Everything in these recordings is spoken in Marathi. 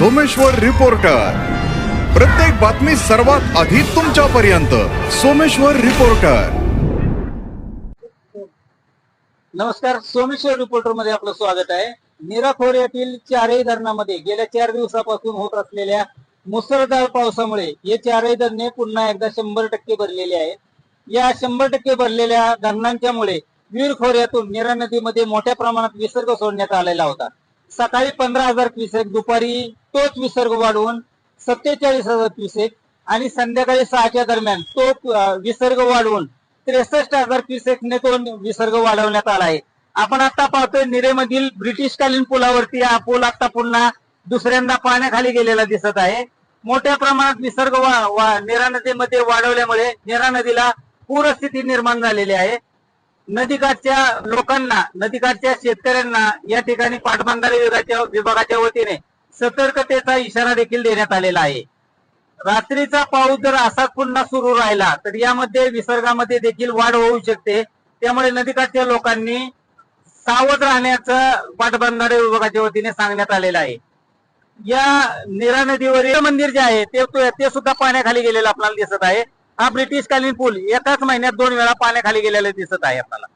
सोमेश्वर रिपोर्टर. प्रत्येक बातमी सर्वात आधी तुमच्यापर्यंत. सोमेश्वर रिपोर्टर. नमस्कार सोमेश्वर रिपोर्टरमध्ये आपलं स्वागत आहे. नीरा खोऱ्यातील चारही धरणामध्ये गेल्या चार दिवसापासून होत असलेल्या मुसळधार पावसामुळे हे चारही धरणे पुन्हा एकदा शंभर टक्के भरलेले आहेत. या शंभर टक्के भरलेल्या धरणांच्यामुळे वीर खोऱ्यातून नीरा नदीमध्ये मोठ्या प्रमाणात विसर्ग सोडण्यात आलेला होता. सकाळी पंधरा हजार क्युसेक दुपारी तोच विसर्ग वाढवून सत्तेचाळीस हजार क्युसेक आणि संध्याकाळी सहाच्या दरम्यान तो विसर्ग वाढवून त्रेसष्ट हजार क्युसेकने तो विसर्ग वाढवण्यात आला आहे. आपण आता पाहतोय निरेमधील ब्रिटिशकालीन पुलावरती हा पूल आता पुन्हा दुसऱ्यांदा पाण्याखाली गेलेला दिसत आहे. मोठ्या प्रमाणात विसर्ग वा, वा, निरा नदीमध्ये वाढवल्यामुळे निरा नदीला पूरस्थिती निर्माण झालेली आहे. नदीकाठच्या लोकांना नदीकाठच्या शेतकऱ्यांना या ठिकाणी पाटबंधारे विभागाच्या विभागाच्या वतीने सतर्कतेचा इशारा देखील देण्यात आलेला आहे. रात्रीचा पाऊस जर असाच पुन्हा सुरू राहिला तर यामध्ये विसर्गामध्ये देखील वाढ होऊ शकते. त्यामुळे नदीकाठच्या लोकांनी सावध राहण्याचं पाटबंधारे विभागाच्या वतीने सांगण्यात आलेलं आहे. या नीरा नदीवरील मंदिर जे आहे ते ते सुद्धा पाण्याखाली गेलेलं आपल्याला दिसत आहे. हा ब्रिटिशकालीन पूल एकाच महिन्यात दोन वेळा पाण्याखाली गेलेला दिसत आहे आपल्याला.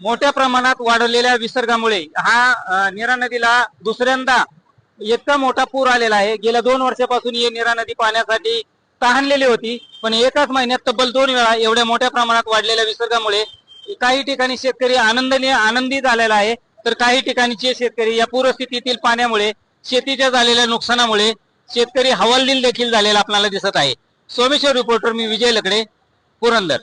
मोठ्या प्रमाणात वाढलेल्या विसर्गामुळे हा नीरा नदीला दुसऱ्यांदा इतका मोठा पूर आलेला आहे. गेल्या दोन वर्षापासून ही नीरा नदी पाण्यासाठी तहानलेली होती. पण एकाच महिन्यात तब्बल दोन वेळा एवढ्या मोठ्या प्रमाणात वाढलेल्या विसर्गामुळे काही ठिकाणी शेतकरी आनंदाने आनंदी झालेला आहे. तर काही ठिकाणीचे शेतकरी या पूरस्थितीतील पाण्यामुळे शेतीच्या झालेल्या नुकसानामुळे शेतकरी हवालदिल देखील झालेला आपल्याला दिसत आहे. सोमेश्वर रिपोर्टर मी विजय लकडे पुरंदर.